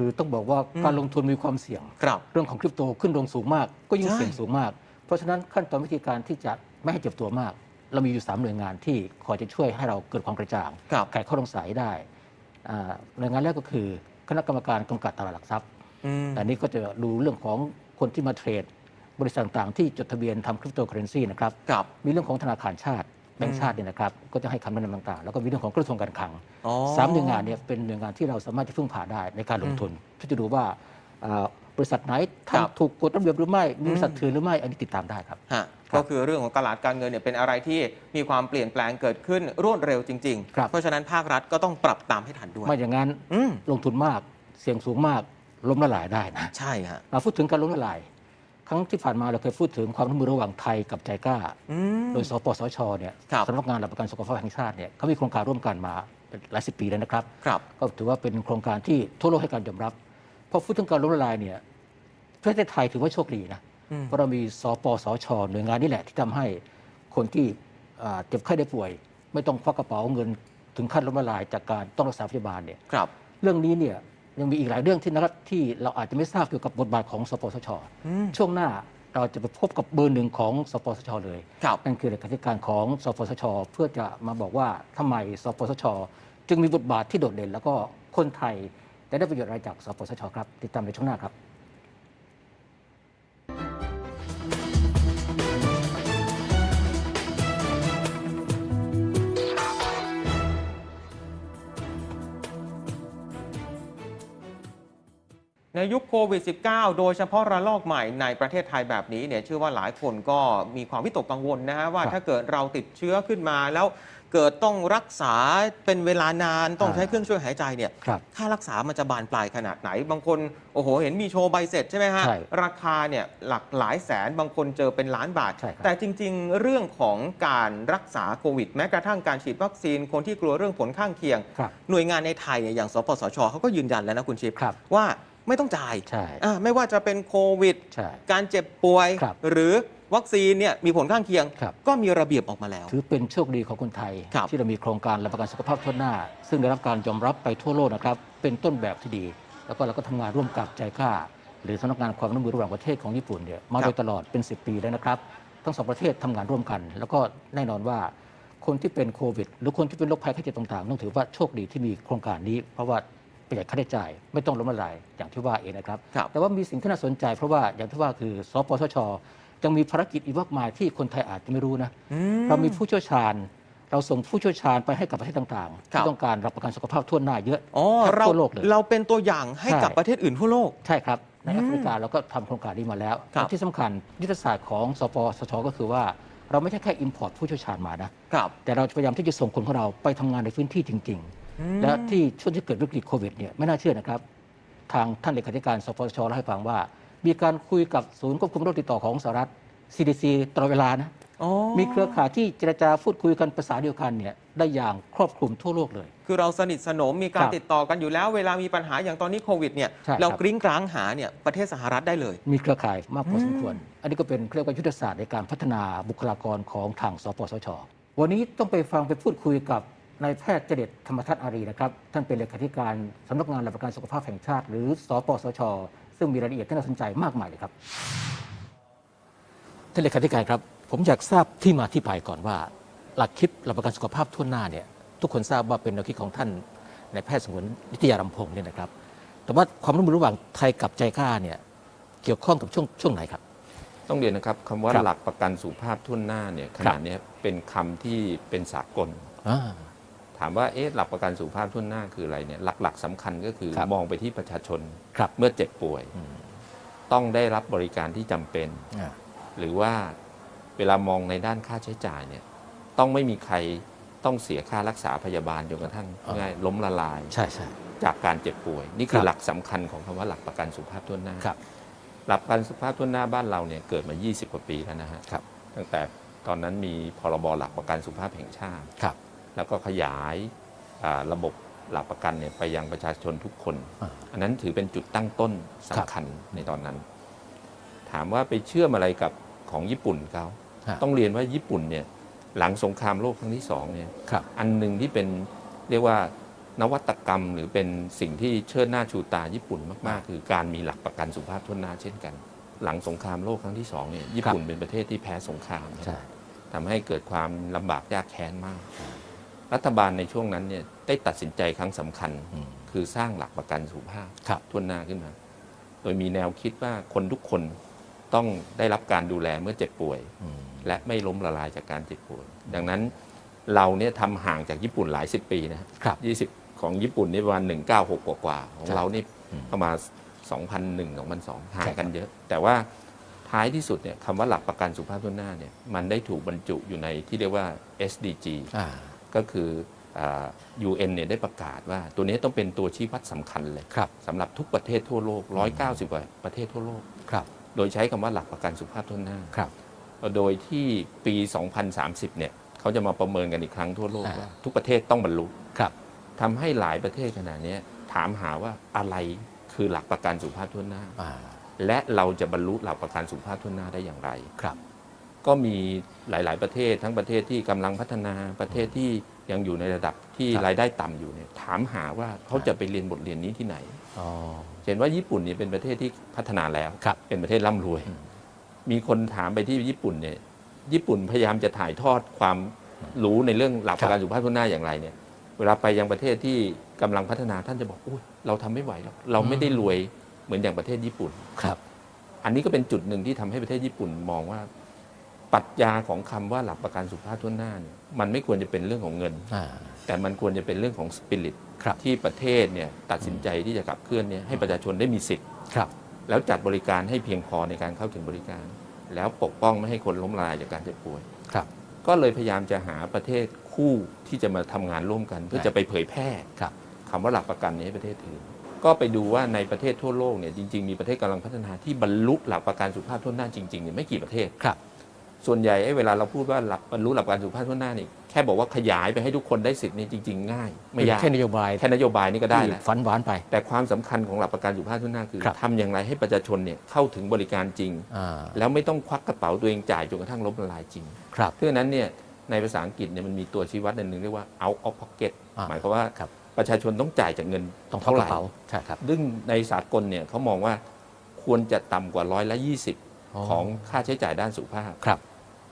คือต้องบอกว่าอืมการลงทุนมีความเสี่ยง ครับเรื่องของคริปโตขึ้นลงสูงมาก ก็ยิ่งใช่เสี่ยงสูงมาก เพราะฉะนั้นขั้นตอนวิธีการที่จะไม่ให้เจ็บตัวมาก เรามีอยู่สามหน่วยงานที่คอยจะช่วยให้เราเกิดความกระจ่างครับ ไขข้อสงสัยได้อ่าหน่วยงานแรกก็คือคณะกรรมการกำกับตลาดหลักทรัพย์ อืมแต่นี้ก็จะดูเรื่องของคนที่มาเทรด บริษัทต่างๆ ที่จดทะเบียนทำคริปโตเคอเรนซีนะครับ ครับ มีเรื่องของธนาคารชาติ แบงก์ชาติเนี่ยนะครับก็จะให้คำแนะนำต่างๆ แล้วก็มีเรื่องของกระทรวงการคลังอ๋อ สามหน่วยงานเนี่ยเป็นหน่วยงานที่เราสามารถจะพึ่งพาได้ในการลงทุนเพื่อจะดูว่าอ่าบริษัทไหนครับทำถูกกฎระเบียบหรือไม่มีบริษัทอืมถือหรือไม่อันนี้ติดตามได้ครับ ฮะครับก็คือเรื่องของตลาดการเงินเนี่ยเป็นอะไรที่มีความเปลี่ยนแปลงเกิดขึ้นรวดเร็วจริง ครับ ๆ เพราะฉะนั้นภาครัฐก็ต้องปรับตามให้ทันด้วยไม่อย่างนั้นอืมลงทุนมากเสี่ยงสูงมากล้มละลายได้นะ ใช่ฮะ มาพูดถึงการล้มละลาย ครั้งที่ผ่านมาเราเคยพูดถึงความร่วมมือระหว่างไทยกับใจกล้า อืม โดยสปสชเนี่ยครับ สำนักงานหลักประกันสุขภาพแห่งชาติเนี่ยเขามีโครงการร่วมกันมาเป็นหลายสิบปีแล้วนะครับ ครับ ก็ถือว่าเป็นโครงการที่ทั่วโลกให้การยอมรับ เพราะพูดถึงการล้มละลายเนี่ยประเทศไทยถือว่าโชคดีนะ อืม เพราะเรามีสปสชหน่วยงานนี่แหละที่ทำให้คนที่อ่าเจ็บไข้ได้ป่วย ไม่ต้องควักกระเป๋าเงินถึงขั้นล้มละลายจากการต้องรักษาพยาบาลเนี่ย ครับ เรื่องนี้เนี่ย ยังมีอีกหลายเรื่องที่นะครับที่เราอาจจะไม่ทราบเกี่ยวกับบทบาทของสปสชอืมช่วงหน้าเราจะไปพบกับเบอร์หนึ่งของสปสช เลยครับนั่นคือเลขาธิการของสปสช เพื่อจะมาบอกว่าทำไมสปสช จึงมีบทบาทที่โดดเด่น แล้วก็คนไทยจะได้ประโยชน์อะไรจากสปสช ครับ ติดตามในช่วงหน้าครับ ในยุคโควิด -19 โดยเฉพาะระลอกใหม่ในประเทศไทยแบบนี้เนี่ยเชื่อว่าหลายคนก็มีความวิตกกังวลนะฮะว่าครับถ้าเกิดเราติดเชื้อขึ้นมาแล้วเกิดต้องรักษาเป็นเวลานานต้องอ่าใช้เครื่องช่วยหายใจเนี่ยครับค่ารักษามันจะบานปลายขนาดไหน บางคนโอ้โห เห็นมีโชว์ใบเสร็จใช่ไหมฮะใช่ราคาเนี่ยหลักหลายแสนบางคนเจอเป็นล้านบาทใช่ครับแต่จริง ๆ เรื่องของการรักษาโควิด แม้กระทั่งการฉีดวัคซีนคนที่กลัวเรื่องผลข้างเคียงครับหน่วยงานในไทยเนี่ยอย่างสปสชเขาก็ยืนยันแล้วนะคุณชิปครับว่า ไม่ต้องจ่ายใช่อ่าไม่ว่าจะเป็นโควิด ใช่การเจ็บป่วย ครับหรือวัคซีนเนี่ยมีผลข้างเคียง ครับ ก็มีระเบียบออกมาแล้ว ถือเป็นโชคดีของคนไทย ครับ ที่เรามีโครงการรับประกันสุขภาพทั่วหน้า ซึ่งได้รับการยอมรับไปทั่วโลกนะครับ เป็นต้นแบบที่ดี แล้วก็เราก็ทำงานร่วมกับใจกล้า หรือสำนักงานความร่วมมือระหว่างประเทศของญี่ปุ่นเนี่ยมาโดยตลอดเป็น 10 ปีแล้วนะครับ ทั้งสองประเทศทำงานร่วมกัน แล้วก็แน่นอนว่า คนที่เป็นโควิด หรือคนที่เป็นโรคภัยไข้เจ็บต่างๆต้องถือว่าโชคดีที่มีโครงการนี้ เพราะว่า ประหยัดค่าใช้จ่าย ไม่ต้องล้มละลายอย่างที่ว่าเองนะครับ ครับ แต่ว่ามีสิ่งที่น่าสนใจเพราะว่าอย่างที่ว่าคือสปสชยังมีภารกิจอีกมากมายที่คนไทยอาจจะไม่รู้นะ อืเรามีผู้เชี่ยวชาญ เราส่งผู้เชี่ยวชาญไปให้กับประเทศต่างๆครับ ที่ต้องการรับประกันสุขภาพทั่วหน้าเยอะ อ๋อแทบเราทั่วโลกเลยเราเป็นตัวอย่างให้ใช่ กับประเทศอื่นทั่วโลก ใช่ครับ ในอืมแอฟริกาเราก็ทำโครงการนี้มาแล้วครับ และที่สำคัญยุทธศาสตร์ของสปสชก็คือว่าเราไม่ใช่แค่อิมพอร์ตผู้เชี่ยวชาญมานะ ครับ แต่เราจะพยายามที่จะส่งคนของเราไปทำงานในพื้นที่จริงอืมๆ และที่ช่วงที่เกิดวิกฤตโควิดเนี่ยไม่น่าเชื่อนะครับ ทางท่านเลขาธิการสปสชเล่าให้ฟังว่า มีการคุยกับศูนย์ควบคุมโรคติดต่อของสหรัฐ CDC ตลอดเวลานะอ๋อมีเครือข่ายที่เจรจาพูดคุยกันภาษาเดียวกันเนี่ยได้อย่างครอบคลุมทั่วโลกเลย คือเราสนิทสนมมีการครับติดต่อกันอยู่แล้ว เวลามีปัญหาอย่างตอนนี้โควิดเนี่ยใช่ครับเรากริ้งกร้างหาเนี่ยประเทศสหรัฐได้เลย มีเครือข่ายมากพออมสมควร อันนี้ก็เป็นเรียกว่ายุทธศาสตร์ในการพัฒนาบุคลากรของทางสปสช วันนี้ต้องไปฟังไปพูดคุยกับ นายแพทย์เจเดตธรรมทัศน์อารีนะครับ ท่านเป็นเลขาธิการสำนักงานหลักประกันสุขภาพแห่งชาติ หรือสปสช ซึ่งมีรายละเอียดที่น่าสนใจมากมายเลยครับ ท่านเลขาธิการครับ ผมอยากทราบที่มาที่ไปก่อนว่า หลักคิดหลักประกันสุขภาพทั่วหน้าเนี่ยทุกคนทราบว่าเป็นแนวคิดของท่านนายแพทย์สงวนนิตยารำพงศ์เนี่ยนะครับ แต่ว่าความร่วมมือระหว่างไทยกับใจกล้าเนี่ยเกี่ยวข้องกับช่วงช่วงไหนครับ ต้องเรียนนะครับคำว่าครับหลักประกันสุขภาพทุ่นหน้าเนี่ยขครัณะบเนี้ยเป็นคำที่เป็นสากล อ่า ถามว่าเอ๊ะหลักประกันสุขภาพทุ่นหน้าคืออะไรเนี่ยหลัก ๆสำคัญก็คือครับมองไปที่ประชาชนครับเมื่อเจ็บป่วยอืมต้องได้รับบริการที่จำเป็นอ่าหรือว่าเวลามองในด้านค่าใช้จ่ายเนี่ยต้องไม่มีใครต้องเสียค่ารักษาพยาบาลจนกระทั่งง่ายล้มละลายใช่ใช่จากการเจ็บป่วย นี่คืครัอบหลักสำคัญของคำว่าหลักประกันสุขภาพทุ่นหน้าครับหลักประกันสุขภาพทุ่นหน้าบ้านเราเนี่ยเกิดมา 20 กว่าปีแล้วนะฮะครับตั้งแต่ตอนนั้นมีพรบหลักประกันสุขภาพแห่งชาติครับ แล้วก็ขยายอ่าระบบหลักประกันเนี่ยไปยังประชาชนทุกคนอ่าอันนั้นถือเป็นจุดตั้งต้นครับสำคัญในตอนนั้น ถามว่าไปเชื่อมอะไรกับของญี่ปุ่นเขาฮะต้องเรียนว่าญี่ปุ่นเนี่ยหลังสงครามโลกครั้งที่สองเนี่ยครับอันหนึ่งที่เป็นเรียกว่านวัตกรรมหรือเป็นสิ่งที่เชิดหน้าชูตาญี่ปุ่นมากๆ คือการมีหลักประกันสุขภาพทั่วหน้าเช่นกัน หลังสงครามโลกครั้งที่สองเนี่ยญี่ปุ่นเป็นประเทศที่แพ้สงครามใช่ทำให้เกิดความลำบากยากแค้นมาก รัฐบาลในช่วงนั้นเนี่ยได้ตัดสินใจครั้งสำคัญอืมคือสร้างหลักประกันสุขภาพครับทั่วหน้าขึ้นมา โดยมีแนวคิดว่าคนทุกคนต้องได้รับการดูแลเมื่อเจ็บป่วยอืมและไม่ล้มละลายจากการเจ็บป่วย ดังนั้นเราเนี่ยทำห่างจากญี่ปุ่นหลายสิบปีนะครับยี่สิบของญี่ปุ่นนี่ประมาณ196กว่ากว่าๆของใช่เรานี่อืมประมาณ2001 2002ห่างใช่คกัรันบเยอะ แต่ว่าท้ายที่สุดเนี่ยคำว่าหลักประกันสุขภาพทั่วหน้าเนี่ยมันได้ถูกบรรจุอยู่ในที่เรียกว่า SDG อ่า ก็คืออ่า UN เนี่ยได้ประกาศว่าตัวนี้ต้องเป็นตัวชี้วัดสำคัญเลยครับสำหรับทุกประเทศทั่วโลก 190กว่าประเทศทั่วโลกครับ โดยใช้คำว่าหลักประกันสุขภาพทั่วหน้าครับ โดยที่ปี 2030 เนี่ยเขาจะมาประเมินกันอีกครั้งทั่วโลกอ่าว่าทุกประเทศต้องบรรลุครับทำให้หลายประเทศขนาดนี้ยถามหาว่าอะไรคือหลักประกันสุขภาพทั่วหน้าอ่าและเราจะบรรลุหลักประกันสุขภาพทั่วหน้าได้อย่างไรครับ ก็มีหลาย ๆ ประเทศ ทั้งประเทศที่กำลังพัฒนาประเทศที่ยังอยู่ในระดับที่ครับรายได้ต่ำอยู่เนี่ยถามหาว่าเขาจะไปเรียนบทเรียนนี้ที่ไหนอ๋อเห็นว่าญี่ปุ่นเนี่ยเป็นประเทศที่พัฒนาแล้วครับเป็นประเทศร่ำรวยอืมมีคนถามไปที่ญี่ปุ่นเนี่ยญี่ปุ่นพยายามจะถ่ายทอดความรู้ในเรื่องหลักประกันสุขภาพทั่วหน้าอย่างไรเนี่ย เวลาไปยังประเทศที่กำลังพัฒนาท่านจะบอกอุ้ยเราทำไม่ไหวหรอกเราไม่ได้รวยเหมือนอย่างประเทศญี่ปุ่นครับ อันนี้ก็เป็นจุดหนึ่งที่ทำให้ประเทศญี่ปุ่นมองว่า ปรัชญาของคำว่าหลักประกันสุขภาพทั่วหน้าเนี่ยมันไม่ควรจะเป็นเรื่องของเงินอ่าแต่มันควรจะเป็นเรื่องของสปิริตครับที่ประเทศเนี่ยตัดสินใจที่จะขับเคลื่อนเนี่ยให้ประชาชนได้มีสิทธิ์ครับแล้วจัดบริการให้เพียงพอในการเข้าถึงบริการ แล้วปกป้องไม่ให้คนล้มละลายจากการเจ็บป่วยครับก็เลยพยายามจะหาประเทศคู่ที่จะมาทำงานร่วมกัน เพื่อใช่จะไปเผยแพร่ครับคำว่าหลักประกันนี้ให้ประเทศอื่นก็ไปดูว่าในประเทศทั่วโลกเนี่ยจริงๆมีประเทศกำลังพัฒนาที่บรรลุหลักประกันสุขภาพทั่วหน้าจริงๆเนี่ยไม่กี่ประเทศครับ ส่วนใหญ่ไอ้เวลาเราพูดว่าหลักบรรลุหลักประกันสุขภาพทั่วหน้านี่แค่บอกว่าขยายไปให้ทุกคนได้สิทธิ์นี่จริง ๆ ง่าย ไม่ยากแค่นโยบายแค่นโยบายนี่ก็ได้ที่แหละฝันหวานไป แต่ความสำคัญของหลักประกันสุขภาพทั่วหน้าคือครับทำอย่างไรให้ประชาชนเนี่ยเข้าถึงบริการจริงอ่าแล้วไม่ต้องควักกระเป๋าตัวเองจ่ายจนกระทั่งล้มละลายจริงครับเพราะฉะนั้นเนี่ยในภาษาอังกฤษเนี่ยมันมีตัวชี้วัดอันหนึ่งเรียกว่า out of pocket อ่าหมายความว่าครับประชาชนต้องจ่ายจากเงินต้องเท่าเท่าไหกร่ระเป๋าใช่ครับซึ่งในสากลเนี่ยเขามองว่าควรจะต่ำกว่าร้อยละยี่สิบอ๋อของค่าใช้จ่ายด้านสุขภาพครับ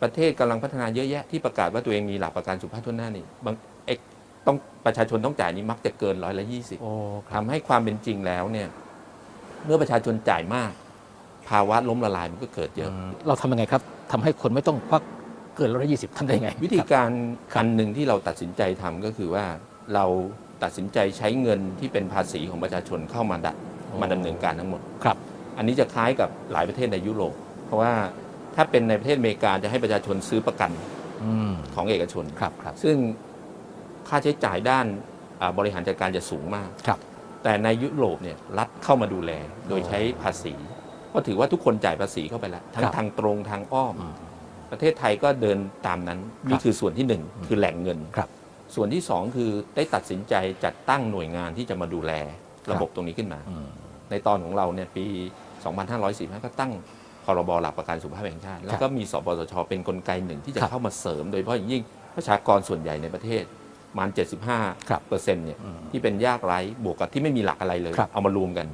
ประเทศกำลังพัฒนาเยอะแยะที่ประกาศว่าตัวเองมีหลักประกันสุขภาพทั่วหน้านี่บางเอกต้องประชาชนต้องจ่ายนี่มักจะเกินร้อยละยี่สิบโอ้คทำรับให้ความเป็นจริงแล้วเนี่ยเมื่อประชาชนจ่ายมาก ภาวะล้มละลายมันก็เกิดเยอะ เราทำยังไงครับทำให้คนไม่ต้องควักเกินร้อยยี่สิบทำได้ไง วิธีการครับอันหนึ่งที่เราตัดสินใจทำก็คือว่าเราตัดสินใจใช้เงินที่เป็นภาษีของประชาชนเข้ามาดัดมาดำเนินการทั้งหมดครับ อันนี้จะคล้ายกับหลายประเทศในยุโรปเพราะว่า ถ้าเป็นในประเทศอเมริกาจะให้ประชาชนซื้อประกันอืมของเอกชน ครับครับซึ่งค่าใช้จ่ายด้านอ่าบริหารจัดการจะสูงมาก ครับแต่ในยุโรปเนี่ยรัฐเข้ามาดูแลโดยใช้ภาษี ก็ถือว่าทุกคนจ่ายภาษีเข้าไปแล้ว ทั้คงรับทางตรงทางอ้อม อืม ประเทศไทยก็เดินตามนั้นนี่คือส่วนที่หนึ่งคือแหล่งเงิน ครับส่วนที่สองคือได้ตัดสินใจจัดตั้งหน่วยงานที่จะมาดูแลระบบตรงนี้ขึ้นมา อืม ในตอนของเราเนี่ยปี 2545 ก็ตั้ง พรบหลักประกันสุขภาพแห่งชาติ แล้วก็มีสปสชเป็นกลไกหนึ่งที่จะเข้ามาเสริม โดยเฉพาะอย่างยิ่งประชากรส่วนใหญ่ในประเทศประมาณ 75ครับเปอร์เซ็นต์เนี่ยที่เป็นยากไร้บวกกับที่ไม่มีหลักอะไรเลย เอามารวมกัน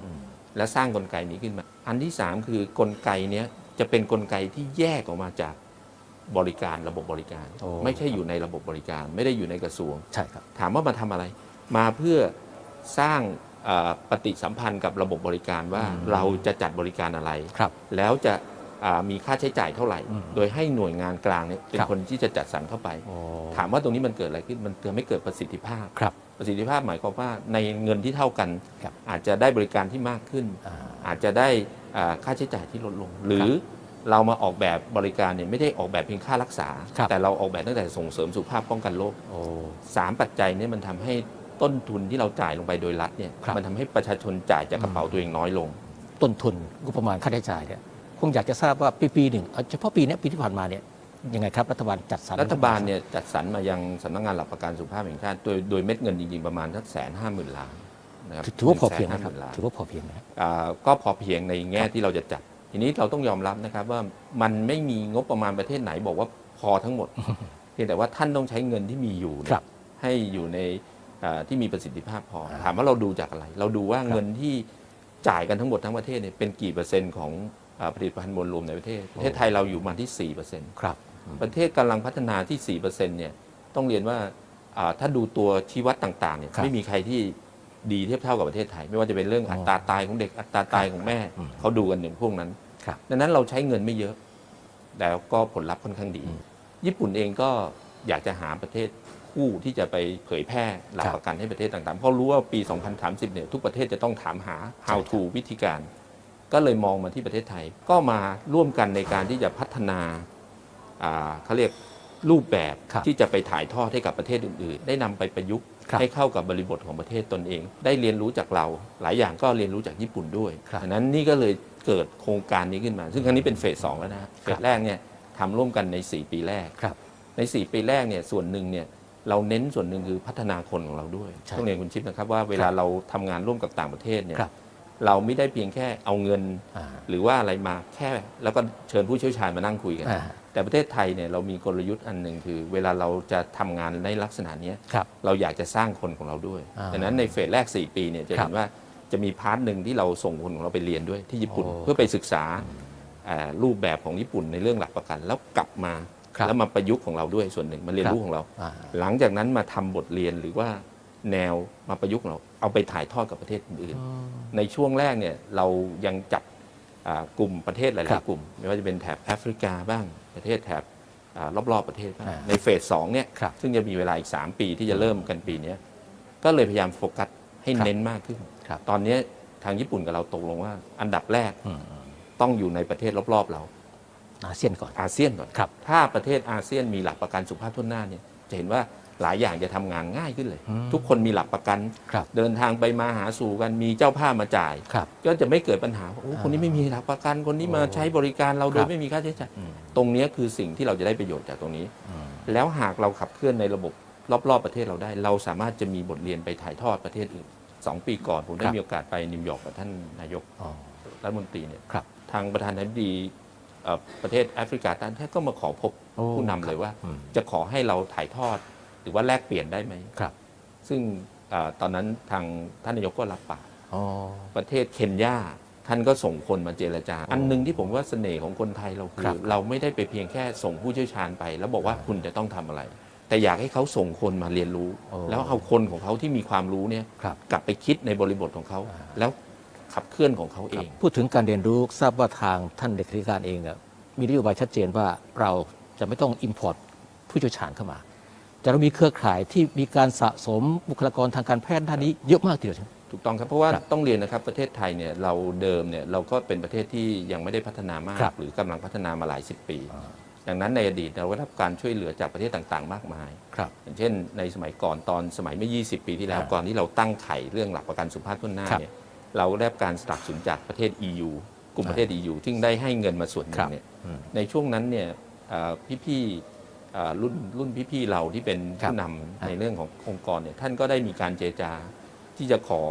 และสร้างกลไกนี้ขึ้นมา อันที่ 3 คือกลไกนี้จะเป็นกลไกที่แยกออกมาจากบริการระบบบริการ ไม่ใช่อยู่ในระบบบริการ ไม่ได้อยู่ในกระทรวง ใช่ครับ ถามว่ามาทำอะไร มาเพื่อสร้าง ปฏิสัมพันธ์กับระบบบริการว่าอืมเราจะจัดบริการอะไรครับแล้วจะอ่ามีค่าใช้จ่ายเท่าไหร่อืมโดยให้หน่วยงานกลางเนี่ยเป็นครับคนที่จะจัดสรรเข้าไปโอ้ถามว่าตรงนี้มันเกิดอะไรขึ้น มันทำให้เกิดประสิทธิภาพครับประสิทธิภาพหมายความว่าในเงินที่เท่ากันครับอาจจะได้บริการที่มากขึ้นอ่าอาจจะได้อ่าค่าใช้จ่ายที่ลดลง หรือเรามาออกแบบบริการเนี่ยไม่ได้ออกแบบเพียงค่ารักษาครับแต่เราออกแบบตั้งแต่ส่งเสริมสุขภาพป้องกันโรคโอ้สามปัจจัยเนี้มันทำให้ ต้นทุนที่เราจ่ายลงไปโดยรัฐเนี่ยครับ มันทำให้ประชาชนจ่ายจากกระเป๋าตัวเองน้อยลง ต้นทุนงบประมาณค่าใช้จ่ายเนี่ยคงอยากจะทราบว่าปีปีหนึ่งเอาเฉพาะปีเนี้ยปีที่ผ่านมาเนี่ยยังไงครับรัฐบาลจัดสรรรัฐบาลเนี่ยจัดสรรมายังสำนักงานหลักประกันสุขภาพแห่งชาติโดยโดยเม็ดเงินจริงๆประมาณสักแสนห้าหมื่นล้านนะครับถือว่าพอเพียงนะครับ150,000ล้าน ถือว่าพอเพียงนะ อ่าก็พอเพียงในแง่ครับที่เราจะจัด ทีนี้เราต้องยอมรับนะครับว่ามันไม่มีงบประมาณประเทศไหนบอกว่าพอทั้งหมด เพียงแต่ว่าท่านต้องใช้เงินที่มีอยู่เนี่ยครับให้อยู่ในอ่า ที่มีประสิทธิภาพพอ ถามว่าเราดูจากอะไร เราดูว่าเงินที่จ่ายกันทั้งหมดทั้งประเทศเนี่ยเป็นกี่เปอร์เซ็นต์ของอ่าผลิตภัณฑ์มวลรวมในประเทศ ประเทศไทยเราอยู่มาที่4%เปอร์เซ็นต์ครับ ประเทศกำลังพัฒนาที่ 4%เนี่ยต้องเรียนว่าอ่าถ้าดูตัวชี้วัดต่างๆเนี่ยครับไม่มีใครที่ดีเทียบเท่ากับประเทศไทย ไม่ว่าจะเป็นเรื่องอ๋ออัอัตราตายของเด็กอัตราตายของแม่อืมเขาดูกันอย่างพวกนั้นครับดังนั้นเราใช้เงินไม่เยอะแต่ก็ผลลัพธ์ค่อนข้างดีอืมญี่ปุ่นเองก็อยากจะหาประเทศ คู่ที่จะไปเผยแพร่หลักครับประกันให้ประเทศต่างๆ เพราะรู้ว่าปี 2030 เนี่ยทุกประเทศจะต้องถามหา how to วิธีการ ก็เลยมองมาที่ประเทศไทย ก็มาร่วมกันในการที่จะพัฒนาอ่าเขาเรียกรูปแบบครับที่จะไปถ่ายทอดให้กับประเทศอื่นๆ ได้นำไปประยุกต์ครับให้เข้ากับบริบทของประเทศตนเอง ได้เรียนรู้จากเรา หลายอย่างก็เรียนรู้จากญี่ปุ่นด้วยครับดังนั้นนี่ก็เลยเกิดโครงการนี้ขึ้นมา ซึ่งครั้งนี้เป็นเฟสสองแล้วนะฮะเฟสแรกเนี่ยทำร่วมกันใน 4 ปีแรกครับใน 4 ปีแรกเนี่ยส่วนหนึ่งเนี่ย เราเน้นส่วนหนึ่งคือพัฒนาคนของเราด้วยใช่ต้องเรียนคุณชิปนะครับว่าเวลาเราทำงานร่วมกับต่างประเทศเนี่ยครับเราไม่ได้เพียงแค่เอาเงิน อ่าหรือว่าอะไรมาแค่ แล้วก็เชิญผู้เชี่ยวชาญมานั่งคุยกัน อ่า แต่ประเทศไทยเนี่ยเรามีกลยุทธ์อันหนึ่งคือ เวลาเราจะทำงานในลักษณะเนี้ย ครับ เราอยากจะสร้างคนของเราด้วย อ่าดังนั้นในเฟสแรก 4 ปีเนี่ยจะครัเห็บนว่าจะมีพาร์ทหนึ่งที่เราส่งคนของเราไปเรียนด้วยที่ญี่ปุ่น โอ้ เพื่อไปศึกษาอ่ารูปแบบของญี่ปุ่นในเรื่องหลักประกัน แล้วกลับมาครับ แล้วมาประยุกต์ของเราด้วยส่วนหนึ่งมาเรียนรู้ของเราอ่าหลังจากนั้นมาทำบทเรียนหรือว่าแนวมาประยุกต์ของเรา เอาไปถ่ายทอดกับประเทศอื่นๆในช่วงแรกเนี่ยเรายังจับอ่ากลุ่มประเทศหครัลายบๆกลุ่ม ไม่ว่าจะเป็นแถบแอฟริกาบ้างประเทศแถบอารอบ ๆ ประเทศบ้างอ่าในเฟสสองเนี่ยครับซึ่งจะมีเวลาอีก 3 ปีที่จะเริ่มกันปีเนี้ยก็เลยพยายามโฟกัสให้ครับเน้นมากขึ้นครับตอนเนี้ยทางญี่ปุ่นกับเราตกลงว่าอันดับแรกอืมต้องอยู่ในประเทศรอบ ๆ เรา อาเซียนก่อน อาเซียนก่อนครับ ถ้าประเทศอาเซียนมีหลักประกันสุขภาพทั่วหน้าเนี่ยจะเห็นว่าหลายอย่างจะทำงานง่ายขึ้นเลยอืมทุกคนมีหลักประกันครับเดินทางไปมาหาสู่กันมีเจ้าภาพมาจ่ายครับก็จะไม่เกิดปัญหาว่าโอ้คนนี้ไม่มีหลักประกันคนนี้มาโอ้ใช้บริการเราโดครัยบไม่มีค่าใช้จ่ายอืมตรงเนี้ยคือสิ่งที่เราจะได้ประโยชน์จากตรงนี้อืมแล้วหากเราขับเคลื่อนในระบบรอบๆประเทศเราได้ เราสามารถจะมีบทเรียนไปถ่ายทอดประเทศอื่นสองปีก่อนผมได้ครับมีโอกาสไปนิวยอร์กกับท่านนายกอ๋อรัฐมนตรีเนี่ยครับทางประธานาธิบดีเอ่อ ประเทศแอฟริกาใต้ท่านก็มาขอพบโอ้ผู้นำเลยว่าอืมจะขอให้เราถ่ายทอด หรือว่าแลกเปลี่ยนได้ไหมครับ ซึ่งเออตอนนั้นทางท่านนายกก็รับปากอ๋อประเทศเคนยาท่านก็ส่งคนมาเจรจา อันหนึงที่ผมว่าเสน่ห์ของคนไทยเราคืครัอบเราไม่ได้ไปเพียงแค่ส่งผู้เชี่ยวชาญไป แล้วบอกว่าคุณจะต้องทำอะไร แต่อยากให้เขาส่งคนมาเรียนรู้โอ้แล้วเอาคนของเขาที่มีความรู้เนี่ยครับกลับไปคิดในบริบทของเขาอ่าแล้ว ขับเคลื่อนของเขาเอง พูดถึงการเรียนรู้ทราบว่าทางท่านเลขาธิการเองอะมีนโยบายชัดเจนว่าเราจะไม่ต้องอิมพอร์ตผู้เชี่ยวชาญเข้ามา แต่เรามีเครือข่ายที่มีการสะสมบุคลากรทางการแพทย์ด้านนี้เยอะมากทีเดียวใช่ไหมถูกต้องครับ เพราะว่าครับต้องเรียนนะครับประเทศไทยเนี่ยเราเดิมเนี่ยเราก็เป็นประเทศที่ยังไม่ได้พัฒนามากครับหรือกำลังพัฒนามาหลายสิบปีอ่าดังนั้นในอดีตเราก็ได้รับการช่วยเหลือจากประเทศต่างๆ มากมาย ครับ อย่างเช่นในสมัยก่อนตอนสมัยเมื่อ 20 ปีที่แล้วอ่าก่อนที่เราตั้งไข่เรื่องหลักประกันสุขภาพทุนหน้าครับเนี่ย เราได้รับการสนับสนุนจากประเทศ EU กลุ่มอ่าประเทศ EU ซึ่งได้ให้เงินมาส่วนหนึ่ครังบเนี่ยอืมในช่วงนั้นเนี่ยเอ่อพี่ๆเอ่อรุ่นรุ่นพี่ๆเราที่เป็นครับผู้นำในเรื่องขององค์กรเนี่ยท่านก็ได้มีการเจรจาที่จะขอ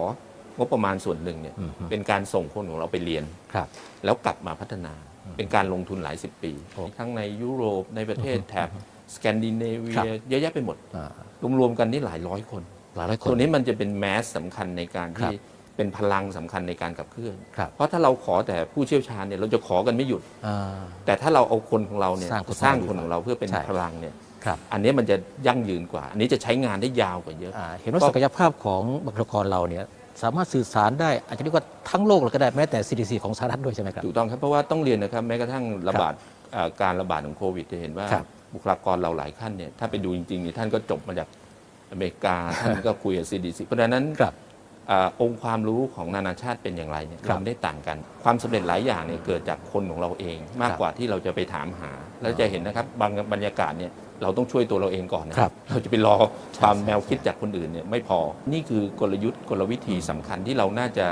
งบประมาณส่วนหนึ่งเนี่ยอืมเป็นการส่งคนของเราไปเรียนครับ แล้วกลับมาพัฒนาเป็นการลงทุนหลายสิบปีโอ้ทั้งในยุโรปในประเทศแถบสแกนดิเนเวีครัยบเยอะแยะไปหมดอ่ารวมๆกันนี่หลายร้อยคนหลายร้อยคนตัวนี้มันจะเป็นแมสสำคัญในการครัที่บ เป็นพลังสำคัญในการขับเคลื่อนครับเพราะถ้าเราขอแต่ผู้เชี่ยวชาญเนี่ยเราจะขอกันไม่หยุดอ่าแต่ถ้าเราเอาคนของเราเนี่ยสร้างคนสร้างของเราคนของเราเพื่อเป็นใช่พลังเนี่ยครับอันนี้มันจะยั่งยืนกว่า อันนี้จะใช้งานได้ยาวกว่าเยอะอ่าเห็นว่าก็ศักยภาพของบุคลากรเราเนี่ยสามารถสื่อสารได้อาจจะเรียกว่าทั้งโลกเลยก็ได้แม้แต่ CDC ของสหรัฐด้วยใช่ไหมครับถูกต้องครับเพราะว่าต้องเรียนนะครับแม้กระทั่งระบาดเอ่อการระบาดของโควิดจะเห็นว่าครับบุคลากรเราหลายขั้นเนี่ยถ้าไปดูจริงๆเนี่ยท่านก็จบมาจากอเมริกาท่านก็คุยกับ CDC เพราะฉะนั้นครับ อ่าองค์ความรู้ของนานาชาติเป็นอย่างไรเนี่ยครับเราไม่ได้ต่างกัน ความสำเร็จหลายอย่างเนี่ยเกิดจากคนของเราเองมากครับกว่าที่เราจะไปถามหา แล้วจะเห็นนะครับบางบรรยากาศเนี่ยเราต้องช่วยตัวเราเองก่อนนะครับเราจะไปรอความแนวคิดจากคนอื่นเนี่ยไม่พอ นี่คือกลยุทธ์กลวิธีสำคัญที่เราน่าจะ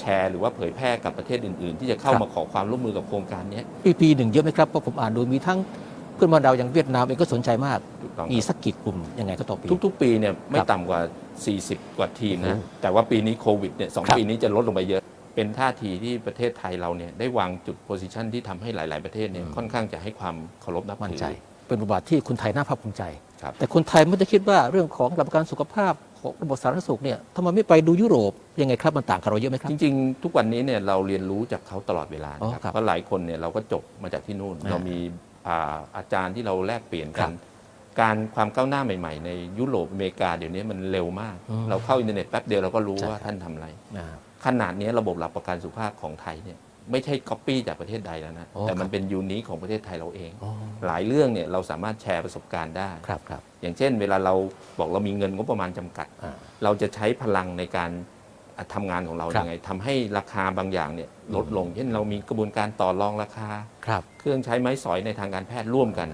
แชร์หรือว่าเผยแพร่กับประเทศอื่น ๆ ที่จะเข้าครับมาขอความร่วมมือกับโครงการเนี้ยปีปีหนึ่งเยอะไหมครับเพราะผมอ่านดูมีทั้งเพื่อนบ้านเราอย่างเวียดนามเองก็สนใจมากถูกต้องมีครับสักกี่กลุ่มยังไงก็ต่อปี ทุก ๆ ปีเนี่ยไม่ครับต่ำกว่า 40 กว่าทีมโอ้นะโหแต่ว่าปีนี้โควิดเนี่ยสองครับปีนี้จะลดลงไปเยอะ เป็นท่าทีที่ประเทศไทยเราเนี่ยได้วางจุดโพสิชันที่ทำให้หลาย ๆ ประเทศเนี่ยอืมค่อนข้างจะให้ความเคารพนับมั่นถือใจเป็นบทบาทที่คนไทยน่าภาคภูมิใจครับแต่คนไทยไม่ได้คิดว่าเรื่องของหลักประกันสุขภาพของระบบสาธารณสุขเนี่ยทำไมไม่ไปดูยุโรปยังไงครับมันต่างกับเราเยอะไหมครับ จริงๆ ทุกวันนี้เนี่ยเราเรียนรู้จากเขาตลอดเวลานะอ๋คอรับครับเพราะหลายคนเนี่ยเราก็จบมาจากที่นู่นอ่าเรามีอ่าอาจารย์ที่เราแลกเปลี่ยนครักันบ การความก้าวหน้าใหม่ๆ ในยุโรปอเมริกาเดี๋ยวนี้มันเร็วมาก อืม เราเข้าอินเทอร์เน็ตแป๊บเดียวเราก็รู้ใช่ว่าครับท่านทำอะไรอ่าขนาดนี้ระบบหลักประกันสุขภาพของไทยเนี่ยไม่ใช่ก๊อปปี้จากประเทศใดแล้วนะอ๋อแต่มัครันบเป็นยูนิคของประเทศไทยเราเอง อ๋อหลายเรื่องเนี่ยเราสามารถแชร์ประสบการณ์ได้ ครับครับอย่างเช่น เวลาเราบอกเรามีเงินงบประมาณจำกัด อ่า เราจะใช้พลังในการทำงานของเราครับ ยังไงทำให้ราคาบางอย่างเนี่ยลดลง เช่นเรามีกระบวนการต่อรองราคา ครับ เครื่องใช้ไม้สอยในทางการแพทย์ร่วมกัน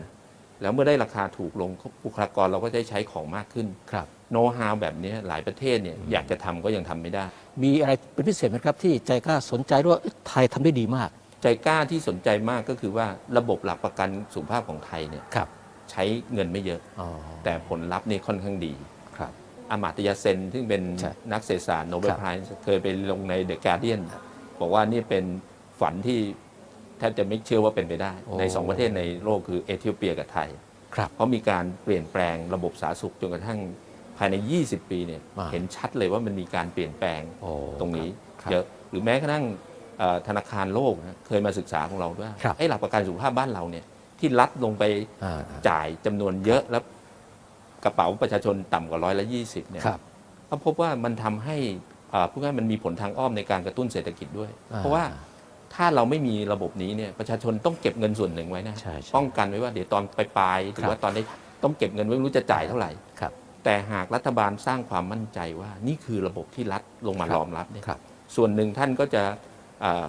แล้วเมื่อได้ราคาถูกลงบุคลากรเราก็ได้ใช้ของมากขึ้นครับโน้ตฮาวแบบนี้หลายประเทศเนี่ยอยากจะทำก็ยังทำไม่ได้ มีอะไรเป็นพิเศษไหมครับ ที่ใจกล้าสนใจด้วยว่าเอ๊ะไทยทำได้ดีมาก ใจกล้าที่สนใจมากก็คือว่าระบบหลักประกันสุขภาพของไทยเนี่ยครับใช้เงินไม่เยอะอ๋อแต่ผลลัพธ์นี่ค่อนข้างดีครับอามาตยาเซนซึ่งเป็นใช่นักเศรษฐศาสตร์โนเบลครับไพรส์เคยไปลงในเดอะการเดียนบอกว่านี่เป็นฝันที่ แทบจะไม่เชื่อว่าเป็นไปได้ ในสองประเทศในโลกคือเอธิโอเปียกับไทย ครับเพราะมีการเปลี่ยนแปลงระบบสาธารณสุขจนกระทั่งภายใน 20 ปีเนี่ยอ่าเห็นชัดเลยว่ามันมีการเปลี่ยนแปลงโอ้ตรงนี้ครับเยอะหรือแม้กระทั่งเอ่อธนาคารโลกนะเคยมาศึกษาของเราว่าครับ ไอ้หลักประกันสุขภาพบ้านเราเนี่ยที่รัดลงไป อ่าจ่ายจำนวนเยอะแล้วกระเป๋าประชาชนต่ำกว่าร้อยละยี่สิบเนี่ยครับ ก็พบว่ามันทำให้อ่าพูดง่ายๆมันมีผลทางอ้อมในการกระตุ้นเศรษฐกิจด้วย อ่าเพราะว่า ถ้าเราไม่มีระบบนี้เนี่ยประชาชนต้องเก็บเงินส่วนหนึ่งไว้นะ ใช่ใช่ป้องกันไว้ว่าเดี๋ยวตอนปลายๆหรือว่าตอนนี้ต้องเก็บเงินไว้ไม่รู้จะจ่ายเท่าไหร่ ครับ แต่หากรัฐบาลสร้างความมั่นใจว่านี่คือระบบที่รัฐลงมาครับ รองรับเนี่ย ครับ ส่วนหนึ่งท่านก็จะอ่า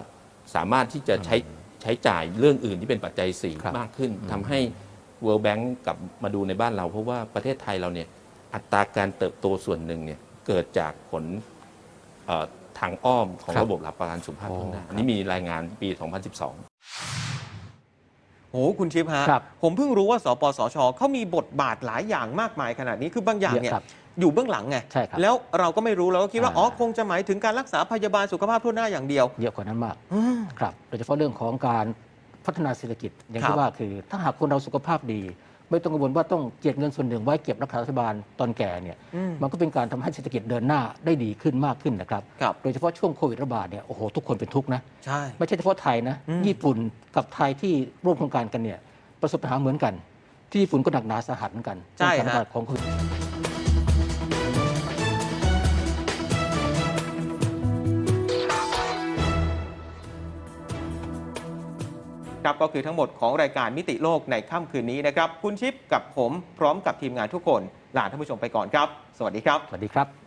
สามารถที่จะใช้ใช้จ่ายเรื่องอื่นที่เป็นปัจจัยสี่ครับมากขึ้นอืมทำให้ World Bank กลับมาดูในบ้านเรา เพราะว่าประเทศไทยเราเนี่ยอัตราการเติบโตส่วนหนึ่งเนี่ยเกิดจากผลเอ่อ ทางอ้อมของครับระบบหลักประกันสุขภาพโอ้ข้างหน้าครับอันนี้มีรายงานปี 2012 โอ้คุณชิปฮะ ครับ ผมเพิ่งรู้ว่าสปสชเขามีบทบาทหลายอย่างมากมายขนาดนี้คือบางอย่างเนี่ยเยอะครับ อยู่เบื้องหลังไง ใช่ครับแล้วเราก็ไม่รู้เราก็คิดว่า อ่า อ๋อ คงจะหมายถึงการรักษาพยาบาลสุขภาพทั่วหน้าอย่างเดียวเยอะกว่านั้นมากอืม ครับ โดยเฉพาะเรื่องของการพัฒนาเศรษฐกิจอย่างครัที่บว่าคือ ถ้าหากคนเราสุขภาพดี ไม่ต้องกังวลว่าต้องเจียดเงินส่วนหนึ่งไว้เก็บรักษารัฐบาลตอนแก่เนี่ยอืมมันก็เป็นการทำให้เศรษฐกิจเดินหน้าได้ดีขึ้นมากขึ้นนะครับครับ โดยเฉพาะช่วงโควิดระบาดเนี่ยโอ้โหทุกคนเป็นทุกข์นะใช่ไม่ใช่เฉพาะไทยนะอืมญี่ปุ่นกับไทยที่ร่วมโครงการกันเนี่ยประสบปัญหาเหมือนกัน ที่ญี่ปุ่นก็หนักหนาสาหัสเหมือนกันใช่เรื่องการระฮะบาดของโควิด ครับก็คือทั้งหมดของรายการมิติโลกในค่ำคืนนี้นะครับ คุณชิปกับผมพร้อมกับทีมงานทุกคนลาท่านผู้ชมไปก่อนครับ สวัสดีครับ สวัสดีครับ